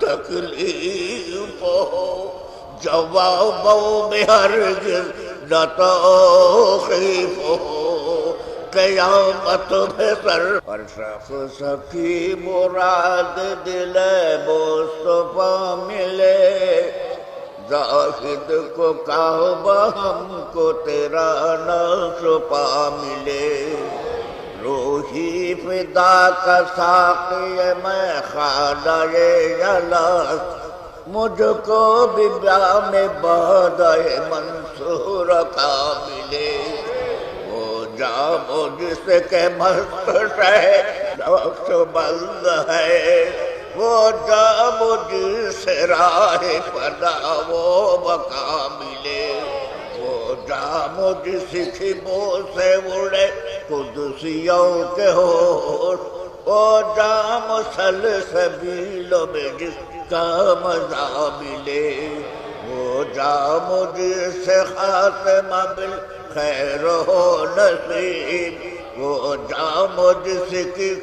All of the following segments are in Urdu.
تکلیف ہو جوابوں میں ہرگز نہ توخیف ہو قیامت میں سر اور شخص کی مراد دل مصطفیٰ ملے زاہد کو کعبہ ہم کو تیرا نقش پا ملے روحی فدا کا ساقی میں خانہ جلس مجھ کو بھی بیاہ میں بادہ منصور کا ملے وہ جا مجھ سے کہ مست ہے نقش بند ہے۔ وہ جا مجھ سے راہ پدا وہ بقا ملے وہ جا مجھ سکھی بو سے اڑے قدسیوں کے ہوش وہ جا مسل سبیلوں میں جس کا مزہ ملے، وہ جا مجھ سے خاتمہ بالخیر ہو نصیب، وہ جا مجھ سکھی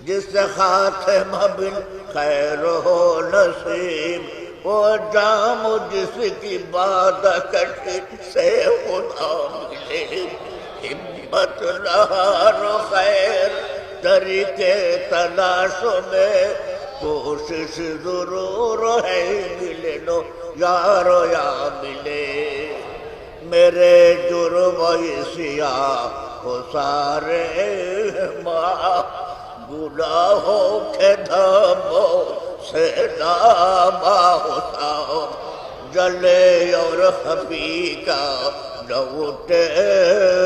جس سے خاتمہ بالخیر ہو نصیب، وہ جام جس کی بات کٹی سے خدا ملے۔ ہمت نہار خیر طریقے تلاش میں کوشش ضرور ہے ملے نو یارو یا ملے۔ میرے جرم سیاہ ہو سارے ماں، گناہوں کے دھموں سے ناما ہوتا جلے اور خفی کا نوٹے سوال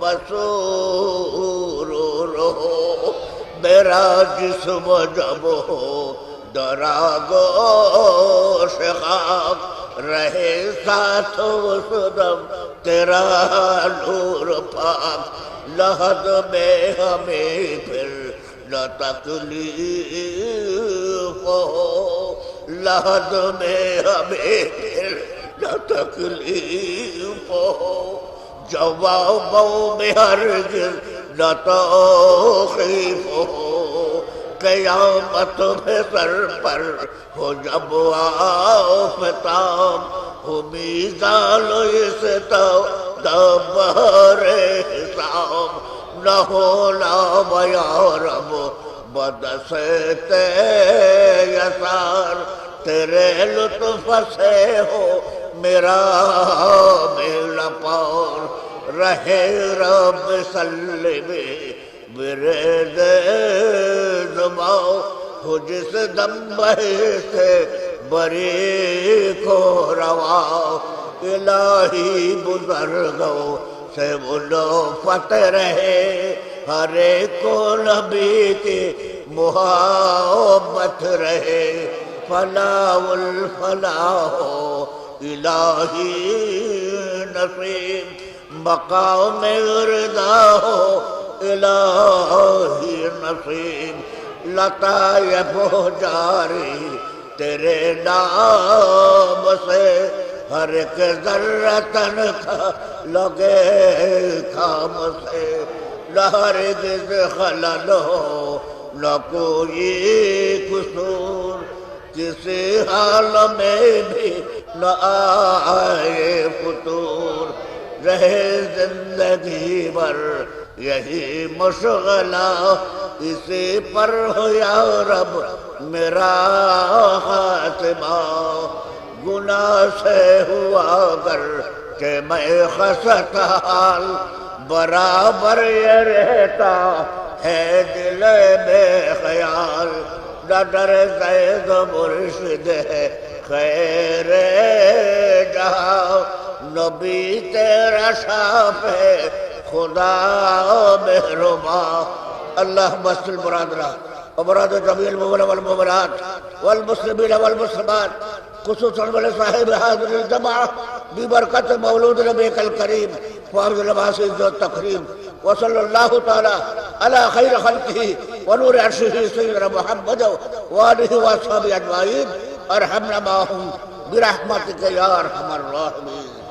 مسور ہو میرا جسم جب ہو دراگو خاک رہے ساتھ اس دم تیرا نور پاک لحد میں ہمیں پھر نہ تکلیف ہو لحد میں ہمیں پھر نہ تکلیف ہو جوابوں میں ہرگز نہ توخیف ہو قیامت میں سر پر ہو جب آفتاب ہو میزان اس تو دبر حساب نہ ہونا بیا رب بدستے یسار تیرے لطف سے ہو، میرا میرا پور رہے رب سلمی میرے دے زباؤ ہو جس دم بہے سے بری کو رواؤ الہی بزرگوں سے بلو فتح رہے، ہر ایک کو نبی کی محبت رہے فلاح الفلاح ہو الہی نصیب مقام رضا ہو الہی نصیب لطائف ہو جاری تیرے نام سے ہر ایک ذرہ تن کا لگے کام سے نہ ہرگز خلل ہو نہ کوئی قصور کسی حال میں بھی نہ آئے فطور، رہے زندگی بھر یہی مشغلہ۔ اسی پر ہو یا رب، میرا خاتمہ۔ گناہ سے ہوا گر کہ میں خست حال برابر یہ رہتا ہے دل بے خیال۔ نہ ڈر زید مرشد ہے خیر جہاں نبی تیرا شاف ہے خدا مہربا اللہ مسل مراد رہا ومراد جميع المؤمنين والمؤمنات والمسلمين والمسلمات خصوصا ولصاحب هذه الجماعة ببركة مولود نبيك الكريم وأرض لباس التكريم وصلى الله تعالى على خير خلقه ونور عرشه سيدنا محمد وآله وأصحابه أجمعين. أرحمنا معهم برحمتك يا أرحم الراحمين.